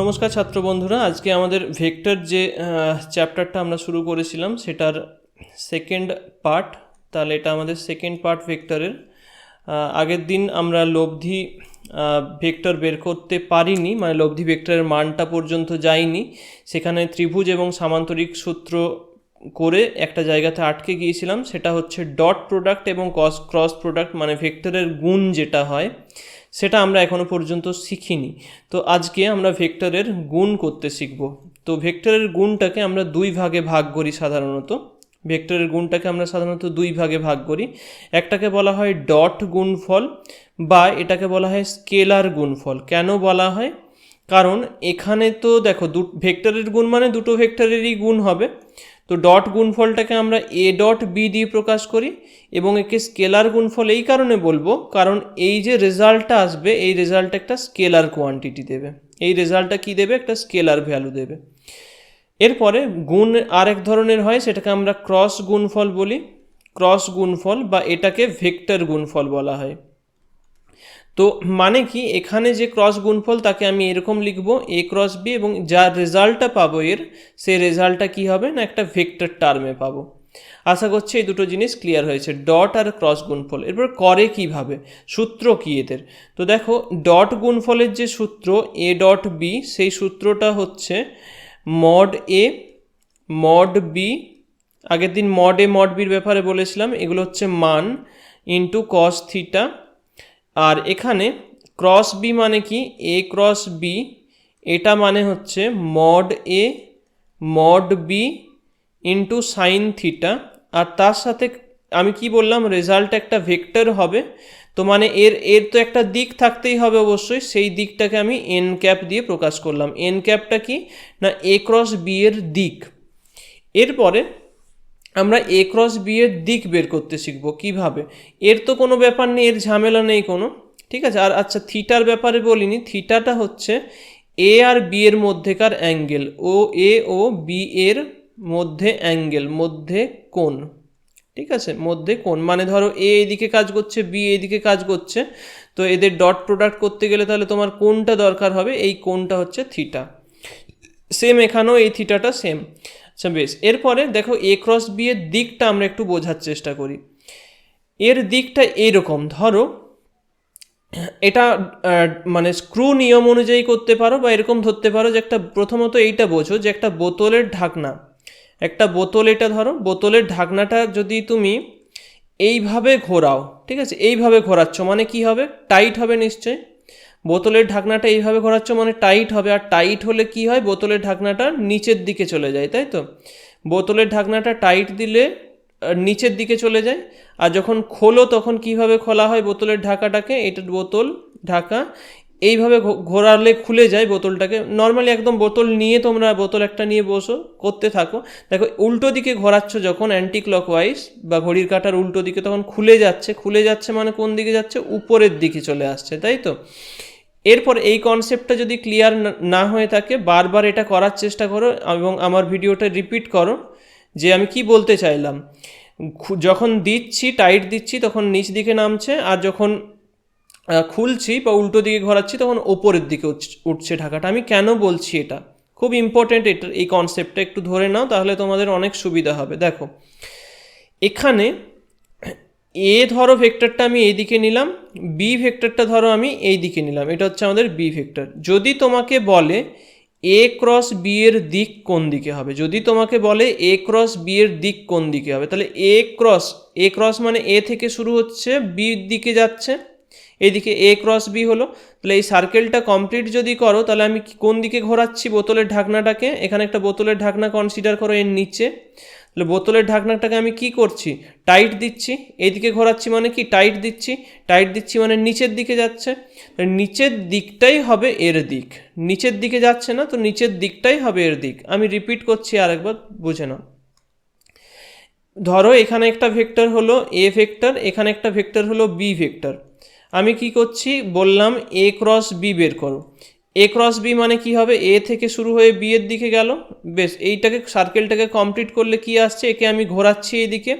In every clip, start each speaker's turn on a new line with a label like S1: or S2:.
S1: নমস্কার ছাত্র বন্ধুরা, আজকে আমাদের ভেক্টর যে চ্যাপ্টারটা আমরা শুরু করেছিলাম, সেটার সেকেন্ড পার্ট তাহলে এটা আমাদের সেকেন্ড পার্ট ভেক্টরের। আগের দিন আমরা লব্ধি ভেক্টর বের করতে পারিনি মানে লব্ধি ভেক্টরের মানটা পর্যন্ত যায়নি সেখানে ত্রিভুজ এবং সামান্তরিক সূত্র করে একটা জায়গাতে আটকে গিয়েছিলাম, সেটা হচ্ছে ডট প্রোডাক্ট এবং কস ক্রস প্রোডাক্ট মানে ভেক্টরের গুণ যেটা হয়। সেটা আমরা এখনও পর্যন্ত শিখিনি। তো আজকে আমরা ভেক্টরের গুণ করতে শিখব। তো ভেক্টরের গুণটাকে আমরা দুই ভাগে ভাগ করি সাধারণত। ভেক্টরের গুণটাকে আমরা সাধারণত দুই ভাগে ভাগ করি। একটাকে বলা হয় ডট গুণফল বা এটাকে বলা হয় স্কেলার গুণফল। কেন বলা হয়? কারণ এখানে তো দেখো দু, ভেক্টরের গুণ মানে দুটো ভেক্টরেরই গুণ হবে। তো ডট গুণফলটাকে আমরা এ ডট বি দিয়ে প্রকাশ করি এবং একে স্কেলার গুণফল এই কারণে বলব, কারণ এই যে রেজাল্টটা আসবে, এই রেজাল্টটা একটা স্কেলার কোয়ান্টিটি দেবে। এই রেজাল্টটা কি দেবে? একটা স্কেলার ভ্যালু দেবে। এরপরে গুণ আরেক ধরনের হয়, সেটাকে আমরা ক্রস গুণফল বলি। ক্রস গুণফল বা এটাকে ভেক্টর গুণফল বলা হয়। তো মানে কি? এখানে যে ক্রস গুণফল, তাকে আমি এরকম লিখব এ ক্রস বি এবং যার রেজাল্টটা পাবো এর, সেই রেজাল্টটা কি হবে? না, একটা ভেক্টর টার্মে পাবো। আশা করছি এই দুটো জিনিস ক্লিয়ার হয়েছে। ডট আর ক্রস গুণফল। এরপর করে কীভাবে? সূত্র কি এদের? তো দেখো ডট গুণফলের যে সূত্র এ ডট বি সেই সূত্রটা হচ্ছে মড এ মড বি আগের দিন মড এ মড বির ব্যাপারে বলেছিলাম, এগুলো হচ্ছে মান ইন্টু কস থিটা আর এখানে ক্রস বি মানে কি? এ ক্রস বি এটা মানে হচ্ছে mod A mod B into sine theta আর তার সাথে আমি কি বললাম? রেজাল্ট একটা ভেক্টর হবে। তো মানে এর এর তো একটা দিক থাকতেই হবে অবশ্যই। সেই দিকটাকে আমি এন ক্যাপ দিয়ে প্রকাশ করলাম। এন ক্যাপটা কি? না এ ক্রস বি এর দিক। এরপরে আমরা এ ক্রস বি এর দিক বের করতে শিখব, কীভাবে? এর তো কোনো ব্যাপার নেই, এর ঝামেলা নেই কোনো, ঠিক আছে? আর আচ্ছা থিটার ব্যাপারে বলিনি থিটাটা হচ্ছে এ আর বি এর মধ্যেকার অ্যাঙ্গেল ও এ ও বি এর মধ্যে অ্যাঙ্গেল মধ্যে কোণ, ঠিক আছে? মধ্যে কোণ মানে ধরো এ এদিকে কাজ করছে বি এদিকে কাজ করছে, তো এদের ডট প্রোডাক্ট করতে গেলে তাহলে তোমার কোনটা দরকার হবে, এই কোনটা হচ্ছে থিটা সেম এখানেও এই থিটাটা সেম আচ্ছা বেশ। এরপরে দেখো এ ক্রস বি এর দিকটা আমরা একটু বোঝার চেষ্টা করি। এর দিকটা এইরকম ধরো, এটা মানে স্ক্রু নিয়ম অনুযায়ী করতে পারো বা এরকম ধরতে পারো যে একটা, প্রথমত এইটা বোঝো যে একটা বোতলের ঢাকনা। একটা বোতল এটা ধরো, বোতলের ঢাকনাটা যদি তুমি এইভাবে ঘোরাও, ঠিক আছে? এইভাবে ঘোরাচ্ছ মানে কি হবে? টাইট হবে নিশ্চয়ই। বোতলের ঢাকনাটা এইভাবে ঘোরাচ্ছ মানে টাইট হবে, আর টাইট হলে কি হয়? বোতলের ঢাকনাটা নিচের দিকে চলে যায়, তাই তো? বোতলের ঢাকনাটা টাইট দিলে নিচের দিকে চলে যায়, আর যখন খোলো তখন কীভাবে খোলা হয় বোতলের ঢাকাটাকে? এটা বোতল, ঢাকা, এইভাবে ঘোরালে খুলে যায় বোতলটাকে। নর্মালি একদম বোতল নিয়ে তোমরা বোতল একটা নিয়ে বসো, করতে থাকো। দেখো, উল্টো দিকে ঘোরাচ্ছ যখন অ্যান্টি ক্লকওয়াইজ বা ঘড়ির কাটার উল্টো দিকে, তখন খুলে যাচ্ছে। খুলে যাচ্ছে মানে কোন দিকে যাচ্ছে? উপরের দিকে চলে আসছে, তাই তো? এরপর এই কনসেপ্টটা যদি ক্লিয়ার না হয়ে থাকে, বারবার এটা করার চেষ্টা করো এবং আমার ভিডিওটা রিপিট করো, যে আমি কি বলতে চাইলাম। যখন দিচ্ছি টাইট দিচ্ছি, তখন নিচ দিকে নামছে, আর যখন খুলছি বা উল্টো দিকে ঘোরাচ্ছি, তখন ওপরের দিকে উঠছে ঢাকাটা। আমি কেন বলছি এটা? খুব ইম্পর্টেন্ট এটা, এই কনসেপ্টটা একটু ধরে নাও, তাহলে তোমাদের অনেক সুবিধা হবে। দেখো, এখানে এ ধরো ভেক্টরটা আমি এই নিলাম, বি ভেক্টরটা ধরো আমি এই দিকে নিলাম, এটা হচ্ছে আমাদের বি ভেক্টর। যদি তোমাকে বলে এ ক্রস বি এর দিক কোন দিকে হবে, যদি তোমাকে বলে এ ক্রস বি এর দিক কোন দিকে হবে, তাহলে এ ক্রস এ ক্রস মানে এ থেকে শুরু হচ্ছে, বির দিকে যাচ্ছে। এইদিকে এ ক্রস বি হলো। তাহলে এই সার্কেলটা কমপ্লিট যদি করো, তাহলে আমি কোন দিকে ঘোরাচ্ছি? বোতলের ঢাকনাটাকে। এখানে একটা বোতলের ঢাকনা কনসিডার করো এর নিচে। তাহলে বোতলের ঢাকনাটাকে আমি কি করছি? টাইট দিচ্ছি। এদিকে ঘোরাচ্ছি মানে কি? টাইট দিচ্ছি। টাইট দিচ্ছি মানে নিচের দিকে যাচ্ছে। নিচের দিকটাই হবে এর দিক। নিচের দিকে যাচ্ছে না, তো নিচের দিকটাই হবে এর দিক। আমি রিপিট করছি আরেকবার, বুঝে নাও। ধরো এখানে একটা ভেক্টর হলো এ ভেক্টর এখানে একটা ভেক্টর হলো বি ভেক্টর আমি কি করছি? বললাম এ ক্রস বি বের করো। এ ক্রস বি মানে কি হবে? এ থেকে শুরু হয়ে বি এর দিকে গেল। বেশ, এইটাকে সার্কেলটাকে কমপ্লিট করলে কি আসছে? একে আমি ঘোরাচ্ছি এইদিকে।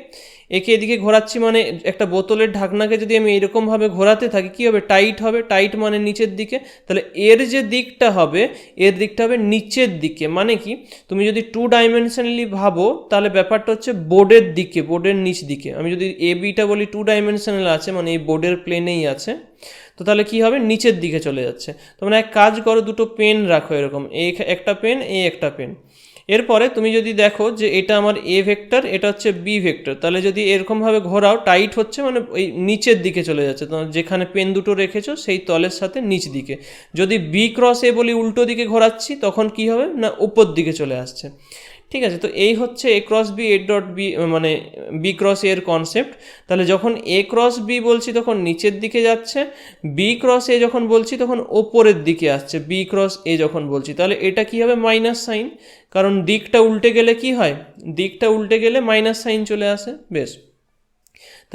S1: একে এদিকে ঘোরাচ্ছি মানে একটা বোতলের ঢাকনাকে যদি আমি এরকমভাবে ঘোরাতে থাকি, কী হবে? টাইট হবে, টাইট মানে নিচের দিকে। তাহলে এর যে দিকটা হবে, এর দিকটা হবে নিচের দিকে। মানে কি? তুমি যদি টু ডাইমেনশনালি ভাবো, তাহলে ব্যাপারটা হচ্ছে বোর্ডের দিকে বোর্ডের নিচ দিকে। আমি যদি এ বিটা বলি টু ডাইমেনশনাল আছে মানে এই বোর্ডের প্লেনেই আছে, তো তাহলে কি হবে? নিচের দিকে চলে যাচ্ছে। তোমরা এক কাজ করো, দুটো পেন রাখো এরকম। এই একটা পেন এই একটা পেন এরপরে তুমি যদি দেখো যে এটা আমার এ ভেক্টর এটা হচ্ছে বি ভেক্টর তাহলে যদি এরকমভাবে ঘোরাও টাইট হচ্ছে মানে ওই নিচের দিকে চলে যাচ্ছে। তোমার যেখানে পেন দুটো রেখেছো, সেই তলের সাথে নিচ দিকে। যদি বি ক্রস এ বলি উল্টো দিকে ঘোরাচ্ছি, তখন কি হবে? না, উপর দিকে চলে আসছে। ঠিক আছে, তো এই হচ্ছে A cross B A dot B মানে বি ক্রস এর কনসেপ্ট তাহলে যখন এ ক্রস বি বলছি তখন নিচের দিকে যাচ্ছে বি ক্রস এ যখন বলছি তখন ওপরের দিকে আসছে বি ক্রস এ যখন বলছি। তাহলে এটা কি হবে? Minus sine. কারণ দিকটা উল্টে গেলে কি হয়? দিকটা উল্টে গেলে মাইনাস সাইন চলে আসে। বেশ।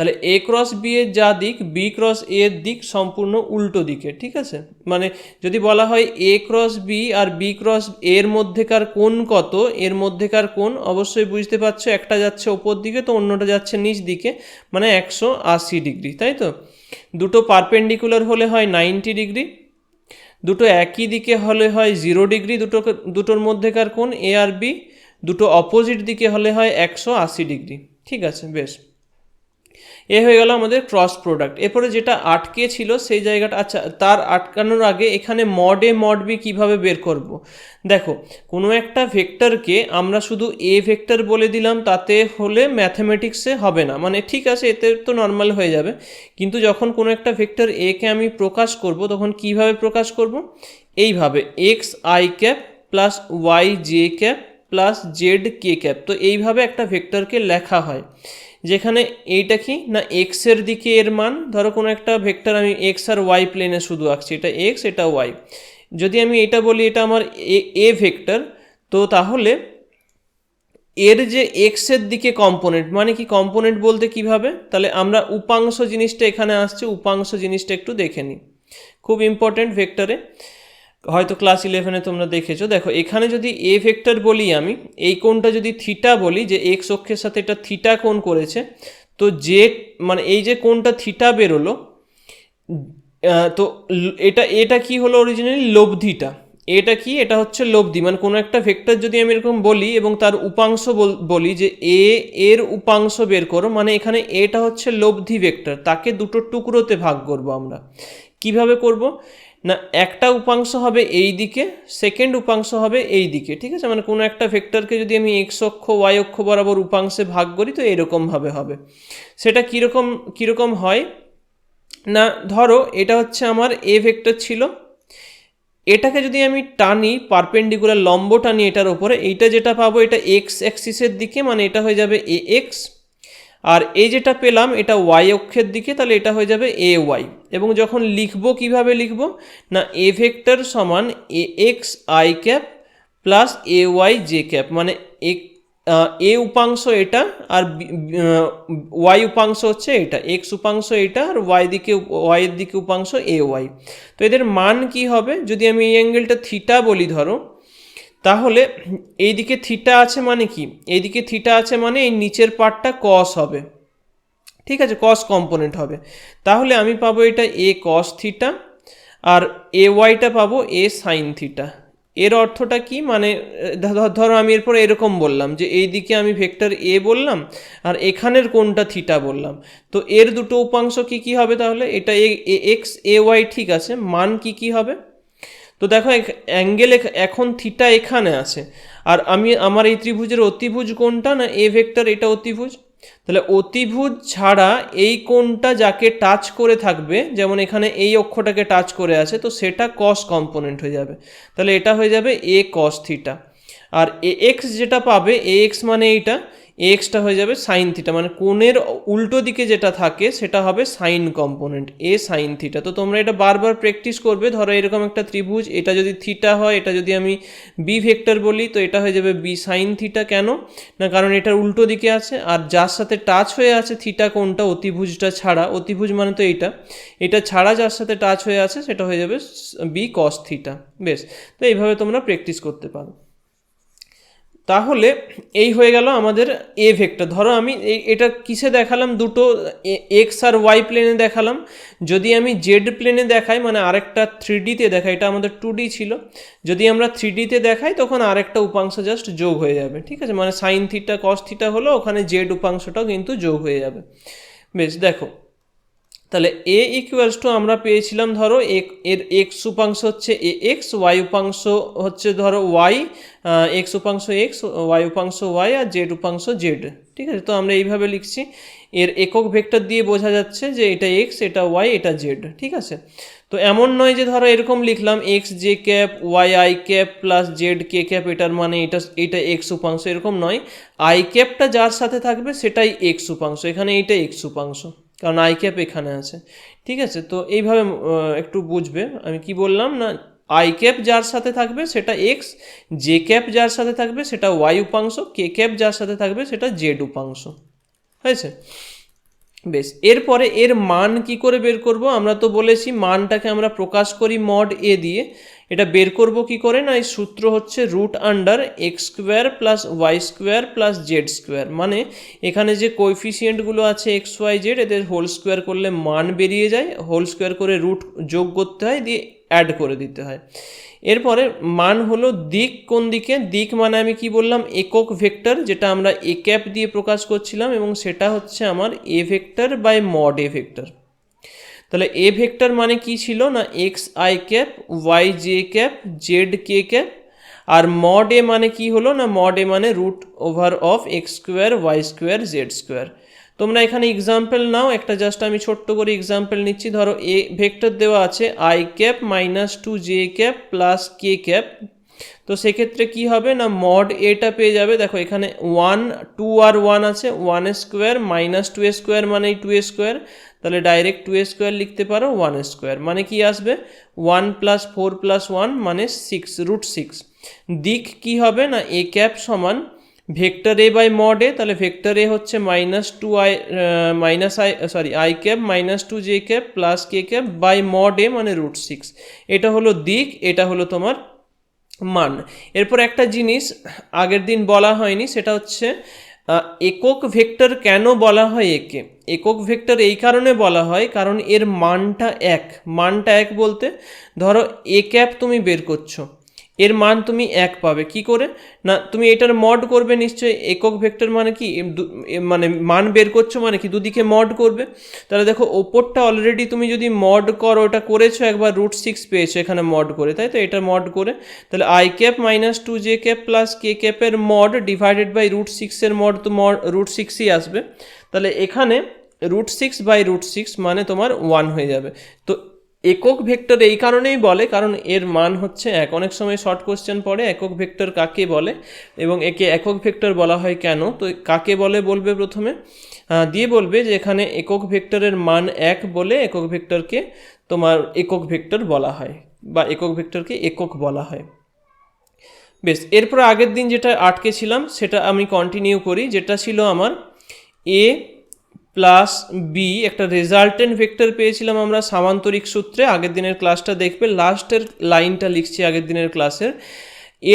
S1: তাহলে এ ক্রস বি এর যা দিক বি ক্রস এ এর দিক সম্পূর্ণ উল্টো দিকে, ঠিক আছে? মানে যদি বলা হয় এ ক্রস বি আর বি ক্রস এর মধ্যেকার কোণ কত, এর মধ্যেকার কোণ অবশ্যই বুঝতে পারছ, একটা যাচ্ছে ওপর দিকে তো অন্যটা যাচ্ছে নিচ দিকে মানে একশো আশি ডিগ্রি, তাই তো? দুটো পারপেন্ডিকুলার হলে হয় নাইনটি ডিগ্রি, দুটো একই দিকে হলে হয় জিরো ডিগ্রি, দুটো দুটোর মধ্যেকার কোণ এ আর বি দুটো অপোজিট দিকে হলে হয় একশো আশি ডিগ্রি, ঠিক আছে? বেশ। এ হয়ে গেল আমাদের ক্রস প্রোডাক্ট এরপরে যেটা আটকে ছিল সেই জায়গাটা আচ্ছা তার আটকানোর আগে এখানে মড এ মড বি কীভাবে বের করব। দেখো, কোনো একটা ভেক্টরকে আমরা শুধু এ ভেক্টর বলে দিলাম, তাতে হলে ম্যাথমেটিক্সে হবে না। মানে ঠিক আছে, এতে তো নর্মাল হয়ে যাবে। কিন্তু যখন কোনো একটা ভেক্টর একে আমি প্রকাশ করব, তখন কীভাবে প্রকাশ করব? এইভাবে X I cap plus Y J cap plus Z K cap তো এইভাবে একটা ভেক্টরকে লেখা হয়। যেখানে এইটা কি? না এক্সের দিকে এর মান? ধরো কোনো একটা ভেক্টর আমি এক্স আর ওয়াই প্লেনে শুধু আঁকছি, এটা এক্স এটা ওয়াই যদি আমি এটা বলি, এটা আমার এ এ ভেক্টর, তো তাহলে এর যে এক্সের দিকে কম্পোনেন্ট মানে কি কম্পোনেন্ট বলতে কীভাবে? তাহলে আমরা উপাংশ জিনিসটা এখানে আসছে, উপাংশ জিনিসটা একটু দেখে নিই। খুব ইম্পর্টেন্ট ভেক্টরে হয়তো ক্লাস ইলেভেনে তোমরা দেখেছ। দেখো, এখানে যদি এ ভেক্টর বলি আমি, এই কোণটা যদি থিটা বলি, যে এক্স অক্ষের সাথে এটা থিটা কোণ করেছে, তো যে মানে এই যে কোণটা থিটা বেরোলো তো এটা এটা কি হলো অরিজিনালি লব্ধিটা এটা কি? এটা হচ্ছে লব্ধি মানে কোনো একটা ভেক্টর যদি আমি এরকম বলি এবং তার উপাংশ বলি যে এ এর উপাংশ বের করো মানে এখানে এটা হচ্ছে লব্ধি ভেক্টর তাকে দুটো টুকরোতে ভাগ করব আমরা। কীভাবে করব? না, একটা উপাংশ হবে এই দিকে সেকেন্ড উপাংশ হবে এই দিকে, ঠিক আছে? মানে কোনো একটা ভেক্টরকে যদি আমি এক্স অক্ষ ওয়াই অক্ষ বরাবর উপাংশে ভাগ করি, তো এরকমভাবে হবে। সেটা কীরকম কীরকম হয়? না, ধরো এটা হচ্ছে আমার এ ভেক্টর ছিল। এটাকে যদি আমি টানি পারপেন্ডিকুলার লম্ব টানি এটার ওপরে, এইটা যেটা পাবো এটা এক্স অ্যাক্সিসের দিকে মানে এটা হয়ে যাবে এ এক্স আর এই যেটা পেলাম, এটা ওয়াই অক্ষের দিকে, তাহলে এটা হয়ে যাবে এ ওয়াই এবং যখন লিখব, কীভাবে লিখব? না এ ভেক্টর সমান A X I cap plus A Y J cap. মানে এ উপাংশ এটা আর ওয়াই উপাংশ হচ্ছে এটা। এক্স উপাংশ এটা আর ওয়াই দিকে ওয়াইয়ের দিকে উপাংশ এ ওয়াই তো এদের মান কি হবে? যদি আমি এই অ্যাঙ্গেলটা থিটা বলি ধরো তাহলে এইদিকে থিটা আছে মানে কি? এইদিকে থিটা আছে মানে এই নিচের পার্টটা কস হবে। ঠিক আছে কস কম্পোনেন্ট হবে। তাহলে আমি পাবো এটা এ কস থিটা আর এ ওয়াইটা পাবো এ সাইন থিটা এর অর্থটা কি? মানে ধরো আমি এরপর এরকম বললাম যে এই দিকে আমি ভেক্টর এ বললাম আর এখানের কোনটা থিটা বললাম। তো এর দুটো উপাংশ কি কি হবে তাহলে? এটা এ এক্স এ ওয়াই ঠিক আছে। মান কি কি হবে? তো দেখো অ্যাঙ্গেল এখন থিটা এখানে আছে। আর আমি, আমার এই ত্রিভুজের অতিভুজ কোনটা না এ ভেক্টর এটা অতিভুজ? তাহলে অতিভুজ ছাড়া এই কোণটা যাকে টাচ করে থাকবে, যেমন এখানে এই অক্ষটাকে টাচ করে আছে, তো সেটা কস কম্পোনেন্ট হয়ে যাবে। তাহলে এটা হয়ে যাবে এ কস থিটা আর এ এক্স যেটা পাবে এ এক্স মানে এইটা এক্সটা হয়ে যাবে সাইন থিটা মানে কোণের উল্টো দিকে যেটা থাকে সেটা হবে sine component A sine theta তো তোমরা এটা বারবার প্র্যাকটিস করবে, ধরো এরকম একটা ত্রিভুজ, এটা যদি থিটা হয়, এটা যদি আমি বি ভেক্টর বলি, তো এটা হয়ে যাবে বি সাইন থিটা কেন? না, কারণ এটার উল্টো দিকে আছে, আর যার সাথে টাচ হয়ে আছে থিটা কোনটা অতিভুজটা ছাড়া, অতিভুজ মানে তো এইটা, এটা ছাড়া যার সাথে টাচ হয়ে আছে, সেটা হয়ে যাবে বি কস থিটা বেশ। তো এইভাবে তোমরা প্র্যাকটিস করতে পারো। তাহলে এই হয়ে গেল আমাদের এ ভেক্টর ধরো আমি এটা কিসে দেখালাম? দুটো এক্স আর ওয়াই প্লেনে দেখালাম। যদি আমি জেড প্লেনে দেখাই মানে আরেকটা থ্রি ডিতে দেখাই, এটা আমাদের টু ডি ছিল। যদি আমরা থ্রি ডিতে দেখাই, তখন আরেকটা উপাংশ জাস্ট যোগ হয়ে যাবে, ঠিক আছে? মানে সাইন থিটা কস থিটা হলো, ওখানে জেড উপাংশটাও কিন্তু যোগ হয়ে যাবে। বেশ, দেখো। তাহলে এ ইকুয়ালস টু আমরা পেয়েছিলাম ধরো এক- এর এক্স উপাংশ হচ্ছে এ এক্স ওয়াই উপাংশ হচ্ছে ধরো ওয়াই এক্স উপাংশ এক্স ওয়াই উপাংশ ওয়াই আর জেড উপাংশ জেড ঠিক আছে? তো আমরা এইভাবে লিখছি। এর একক ভেক্টর দিয়ে বোঝা যাচ্ছে যে এটা এক্স এটা ওয়াই এটা জেড ঠিক আছে? তো এমন নয় যে ধরো এরকম লিখলাম X J cap Y I cap plus Z K cap, এটার মানে এটা এটা এক্স উপাংশ, এরকম নয়। আই ক্যাপটা যার সাথে থাকবে সেটাই এক্স উপাংশ, এখানে এইটা এক্স উপাংশ। কারণ আই ক্যাপ এখানে আছে। ঠিক আছে? তো এইভাবে একটু বুঝবে। আমি কি বললাম না? আই ক্যাপ যার সাথে থাকবে সেটা এক্স জে ক্যাপ যার সাথে থাকবে সেটা ওয়াই উপাংশ কে ক্যাপ যার সাথে থাকবে সেটা জেড উপাংশ। হয়েছে? বেশ। এরপরে এর মান কি করে বের করব? আমরা তো বলেছি মানটাকে আমরা প্রকাশ করি মড এ দিয়ে। এটা বের করব কি করে? না, এই সূত্র হচ্ছে root under X square plus Y square plus Z square মানে এখানে যে কোএফিসিয়েন্টগুলো আছে এক্স ওয়াই জেড এদের হোল স্কোয়ার করলে মান বেরিয়ে যায় হোল স্কোয়ার করে রুট যোগ করতে হয়, দিয়ে অ্যাড করে দিতে হয়। এরপরে মান হলো দিক কোন দিকে? দিক মানে আমি কি বললাম? একক ভেক্টর যেটা আমরা এ ক্যাপ দিয়ে প্রকাশ করছিলাম, এবং সেটা হচ্ছে আমার A vector by mod A vector তাহলে এ ভেক্টর মানে কি ছিল না X I cap Y J cap Z K cap? R mod A মানে কি হলো না মড এ মানে root over of X square Y square Z square তোমরা এখানে এক্সাম্পল নাও, একটা জাস্ট আমি ছোট্ট করে এক্সাম্পল নিচ্ছি। ধরো এ ভেক্টর দেওয়া আছে I cap minus two J cap plus K cap তো সেক্ষেত্রে কি হবে না মড এটা পেয়ে যাবে? দেখো, এখানে ওয়ান টু আর ওয়ান আছে। One square minus two square মানে টু স্কোয়ার তাহলে ডাইরেক্ট টু স্কোয়ার লিখতে পারো ওয়ান স্কোয়ার মানে কি আসবে? One plus four plus one মানে সিক্স রুট সিক্স দিক কি হবে না এ ক্যাপ সমান vector A by mod A তাহলে ভেক্টর এ হচ্ছে minus two I minus I sorry I cap minus two J cap plus K cap by mod A মানে root six এটা হলো দিক, এটা হলো তোমার মান। এরপর একটা জিনিস আগের দিন বলা হয়নি, সেটা হচ্ছে একক ভেক্টর কেন বলা হয় একে? একক ভেক্টর এই কারণে বলা হয় কারণ এর মানটা এক। মানটা এক বলতে, ধরো এ ক্যাপ তুমি বের করছ। এর মান তুমি এক পাবে। কি করে? না, তুমি এটার মড করবে নিশ্চয়ই। একক ভেক্টর মানে কি? মানে মান বের করছ মানে কি? দুদিকে মড করবে। তাহলে দেখো, ওপরটা অলরেডি তুমি যদি মড করো, ওটা করেছ, একবার রুট সিক্স পেয়েছ এখানে মড করে। তাই তো? এটা মড করে। তাহলে I cap minus two J cap plus K ক্যাপের mod divided by root সিক্সের মড তো মড রুট সিক্সই আসবে। তাহলে এখানে root six by root six মানে তোমার ওয়ান হয়ে যাবে। তো একক ভেক্টর এই কারণেই বলে, কারণ এর মান হচ্ছে এক। অনেক সময় শর্ট কোশ্চেন পড়ে, একক ভেক্টর কাকে বলে? এবং একে একক ভেক্টর বলা হয় কেন? তো কাকে বলে বলবে প্রথমে? দিয়ে বলবে যে এখানে একক ভেক্টরের মান এক বলে একক ভেক্টরকে তোমার একক ভেক্টর বলা হয়, বা একক ভেক্টরকে একক বলা হয়। বেশ, এরপর আগের দিন যেটা আটকে ছিলাম, সেটা আমি কন্টিনিউ করি, যেটা ছিল আমার এ প্লাস বি একটা রেজাল্টেন্ট ভেক্টর পেয়েছিলাম আমরা সামান্তরিক সূত্রে, আগের দিনের ক্লাসটা দেখবে লাস্টের লাইনটা লিখছি আগের দিনের ক্লাসের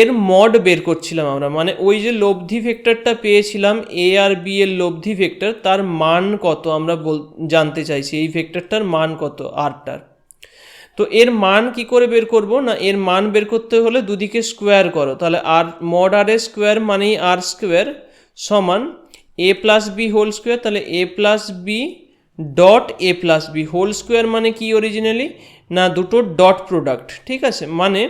S1: এর মড বের করছিলাম আমরা মানে ওই যে লব্ধি ভেক্টরটা পেয়েছিলাম এ আর বি এর লব্ধি ভেক্টর তার মান কত আমরা বল, জানতে চাইছি, এই ভেক্টরটার মান কত আরটার তো এর মান কি করে বের করব? না, এর মান বের করতে হলে দুদিকে স্কোয়ার করো, তাহলে আর মড আর এ স্কোয়ার মানেই আর স্কোয়ার সমান A plus B whole square তাহলে A plus B dot A plus B whole square মানে কি অরিজিনালি না, দুটো ডট প্রোডাক্ট ঠিক আছে? মানে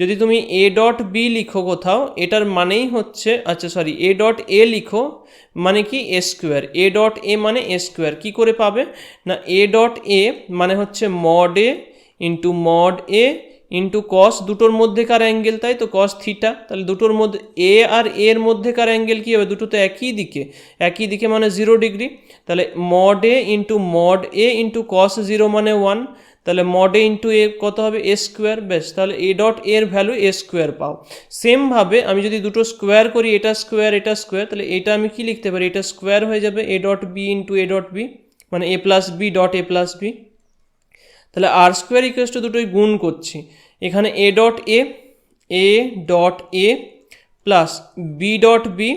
S1: যদি তুমি এ ডট বি লিখো কোথাও, এটার মানেই হচ্ছে আচ্ছা সরি এ ডট এ লিখো মানে কি? এ স্কোয়ার এ ডট এ মানে এ স্কোয়ার কী করে পাবে? না এ ডট এ মানে হচ্ছে mod A into mod A into cos দুটোর মধ্যেকার অ্যাঙ্গেল তাই তো? কস থিটা তাহলে দুটোর মধ্যে এ আর এর মধ্যেকার অ্যাঙ্গেল কী হবে? দুটো তো একই দিকে। একই দিকে মানে জিরো ডিগ্রি তাহলে mod A into mod A into cos zero মানে ওয়ান তাহলে মড এ ইন্টু এ কত হবে? এ স্কোয়ার বেশ তাহলে এ ডট এর ভ্যালু এ স্কোয়ার পাও। সেমভাবে আমি যদি দুটো স্কোয়ার করি, এটা স্কোয়ার এটা স্কোয়ার তাহলে এটা আমি কি লিখতে পারি? এটা স্কোয়ার হয়ে যাবে A dot B into A dot B মানে A plus B dot A plus B তাহলে আর স্কোয়ার ইকুয়ালস টু দুটোই গুণ করছি। এখানে A dot A A dot A plus B dot B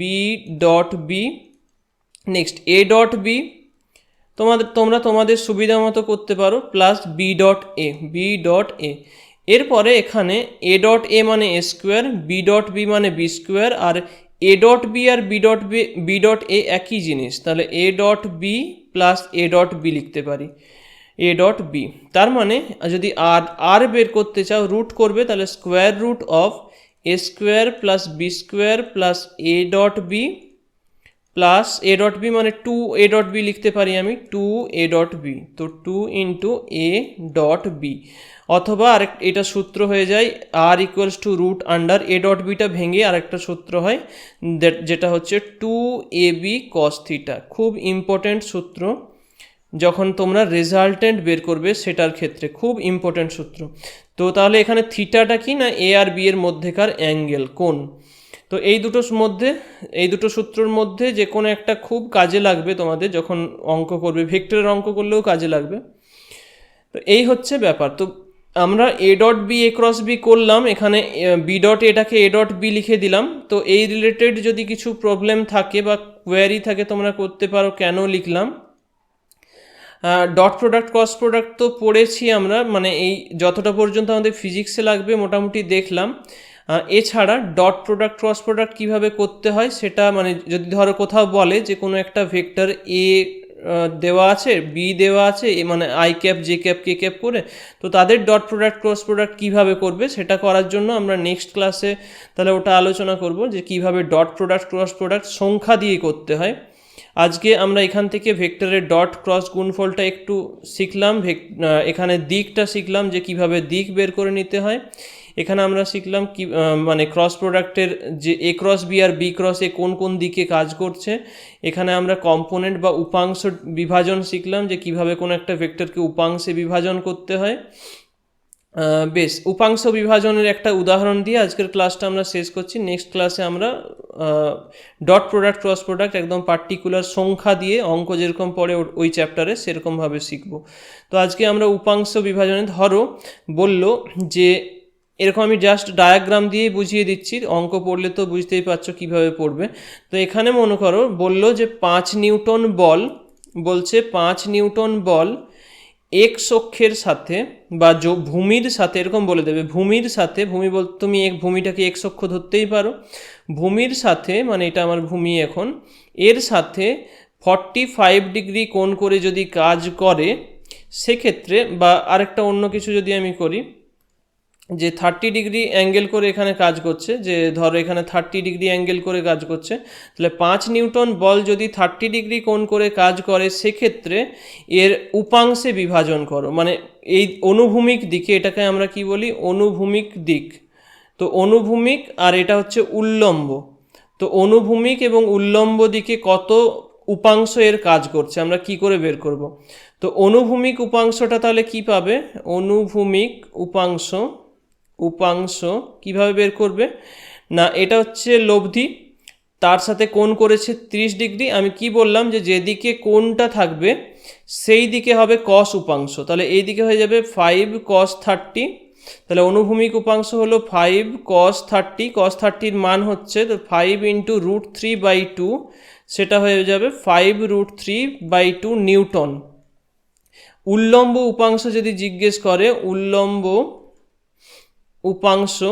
S1: B dot B next A dot B তোমাদের, তোমরা তোমাদের সুবিধা মতো করতে পারো plus B dot A B dot A এরপরে এখানে এ ডট এ মানে A square B dot B মানে বি স্কোয়ার আর A dot B R B dot B B dot A একই জিনিস। তাহলে A dot B plus A dot B লিখতে পারি। এ ডট বি তার মানে যদি আর আর বের করতে চাও রুট করবে, তাহলে square root of A square plus B square plus A dot B plus A dot B মানে টু এ ডট বি লিখতে পারি আমি টু এ ডট বি তো two into A dot B অথবা আরেক, এটা সূত্র হয়ে যায় আর equals to root under A dot beta ভেঙে আরেকটা সূত্র হয় যেটা হচ্ছে two A B cos theta খুব ইম্পর্ট্যান্ট সূত্র। যখন তোমরা রেজাল্টেন্ট বের করবে সেটার ক্ষেত্রে, খুব ইম্পর্ট্যান্ট সূত্র। তো তাহলে এখানে থিটাটা কি না এ আর বি এর মধ্যেকার অ্যাঙ্গেল কোন তো এই দুটোর মধ্যে, এই দুটো সূত্রর মধ্যে যে কোনো একটা খুব কাজে লাগবে তোমাদের, যখন অঙ্ক করবে, ভেক্টরের অঙ্ক করলেও কাজে লাগবে। তো এই হচ্ছে ব্যাপার। তো আমরা A dot B A cross B করলাম, এখানে বি ডট এটাকে এ ডট বি লিখে দিলাম। তো এই রিলেটেড যদি কিছু প্রবলেম থাকে বা কোয়ারি থাকে তোমরা করতে পারো, কেন লিখলাম? ডট প্রোডাক্ট ক্রস প্রোডাক্ট তো পড়েছি আমরা। মানে এই যতটা পর্যন্ত আমাদের ফিজিক্সে লাগবে, মোটামুটি দেখলাম। এছাড়া ডট প্রোডাক্ট ক্রস প্রোডাক্ট কীভাবে করতে হয় সেটা মানে যদি ধরো কোথাও বলে যে কোনো একটা ভেক্টর এ দেওয়া আছে বি দেওয়া আছে, এ মানে I cap J cap K cap করে, তো তাদের ডট প্রোডাক্ট ক্রস প্রোডাক্ট কীভাবে করবে সেটা করার জন্য আমরা নেক্সট ক্লাসে তাহলে ওটা আলোচনা করব যে কীভাবে ডট প্রোডাক্ট ক্রস প্রোডাক্ট সংখ্যা দিয়ে করতে হয়। আজকে আমরা এখান থেকে ভেক্টরের ডট ক্রস গুণফলটা একটু শিখলাম এখানে দিকটা শিখলাম যে কীভাবে দিক বের করে নিতে হয়। এখানে আমরা শিখলাম কি মানে ক্রস প্রোডাক্টের যে এ ক্রস বি আর বি ক্রস এ কোন কোন দিকে কাজ করছে। এখানে আমরা কম্পোনেন্ট বা উপাংশ বিভাজন শিখলাম যে কীভাবে কোনো একটা ভেক্টরকে উপাংশে বিভাজন করতে হয়। বেশ, উপাংশ বিভাজনের একটা উদাহরণ দিয়ে আজকের ক্লাসটা আমরা শেষ করছি। নেক্সট ক্লাসে আমরা ডট প্রোডাক্ট ক্রস প্রোডাক্ট একদম পার্টিকুলার সংখ্যা দিয়ে অঙ্ক যেরকম পড়ে ওই চ্যাপ্টারে সেরকমভাবে শিখব। তো আজকে আমরা উপাংশ বিভাজনে ধরো, বলল যে, এরকম আমি জাস্ট ডায়াগ্রাম দিয়েই বুঝিয়ে দিচ্ছি, অঙ্ক পড়লে তো বুঝতেই পারছ কীভাবে পড়বে। তো এখানে মনে করো, বলল যে পাঁচ নিউটন বল, বলছে পাঁচ নিউটন বল এক্স অক্ষের সাথে বা ভূমির সাথে, এরকম বলে দেবে। ভূমির সাথে, ভূমি বল, তুমি এক, ভূমিটাকে এক্স অক্ষ ধরতেই পারো। ভূমির সাথে মানে এটা আমার ভূমি এখন, এর সাথে ফর্টি ফাইভ ডিগ্রি কোণ করে যদি কাজ করে, সেক্ষেত্রে বা আরেকটা অন্য কিছু যদি আমি করি যে থার্টি ডিগ্রি অ্যাঙ্গেল করে এখানে কাজ করছে, যে ধরো এখানে থার্টি ডিগ্রি অ্যাঙ্গেল করে কাজ করছে, তাহলে পাঁচ নিউটন বল যদি থার্টি ডিগ্রি কোণ করে কাজ করে, সেক্ষেত্রে এর উপাংশে বিভাজন করো। মানে এই অনুভূমিক দিকে এটাকে আমরা কি বলি? অনুভূমিক দিক। তো অনুভূমিক আর এটা হচ্ছে উল্লম্ব। তো অনুভূমিক এবং উল্লম্ব দিকে কত উপাংশ এর কাজ করছে, আমরা কি করে বের করব? তো অনুভূমিক উপাংশটা তাহলে কি পাবে? অনুভূমিক উপাংশ উপাংশ কীভাবে বের করবে? না, এটা হচ্ছে লব্ধি। তার সাথে কোণ করেছে 30 ডিগ্রি। আমি কি বললাম যে যেদিকে কোণটা থাকবে, সেই দিকে হবে কস উপাংশ। তাহলে এই দিকে হয়ে যাবে ফাইভ কস থার্টি তাহলে অনুভূমিক উপাংশ হলো ফাইভ কস থার্টি কস থার্টির মান হচ্ছে তো five into root three by two সেটা হয়ে যাবে five root three by two newton. উল্লম্ব উপাংশ যদি জিজ্ঞেস করে, উল্লম্ব উপাংশ,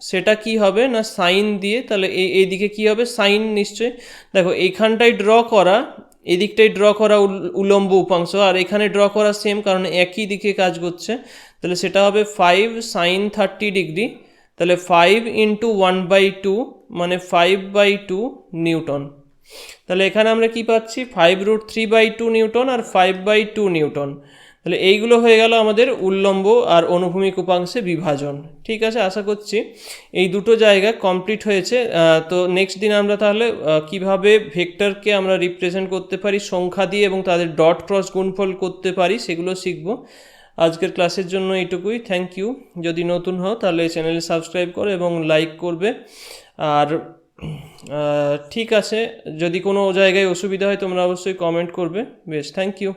S1: সেটা কি হবে না সাইন দিয়ে? তাহলে এই এইদিকে কি হবে? সাইন নিশ্চয়ই। দেখো, এইখানটায় ড্র করা, এদিকটায় ড্র করা উল- উলম্ব উপাংশ, আর এখানে ড্র করা সেম কারণ একই দিকে কাজ করছে। তাহলে সেটা হবে ফাইভ সাইন থার্টি ডিগ্রি তাহলে five into one by two মানে ফাইভ বাই টু নিউটন। তাহলে এখানে আমরা কি পাচ্ছি? Five root three by two newton R five by two newton. তাহলে এইগুলো হয়ে গেল আমাদের উল্লম্ব আর অনুভূমিক উপাংশে বিভাজন। ঠিক আছে, আশা করছি এই দুটো জায়গা কমপ্লিট হয়েছে। তো নেক্সট দিন আমরা তাহলে কীভাবে ভেক্টরকে আমরা রিপ্রেজেন্ট করতে পারি, সংখ্যা দিয়ে এবং তাদের ডট ক্রস গুণফল করতে পারি, সেগুলো শিখব। আজকের ক্লাসের জন্য এইটুকুই। থ্যাংক ইউ যদি নতুন হও, তাহলে চ্যানেলে সাবস্ক্রাইব করো এবং লাইক করবে। আর ঠিক আছে, যদি কোনো জায়গায় অসুবিধা হয়, তোমরা অবশ্যই কমেন্ট করবে। বেশ থ্যাংক ইউ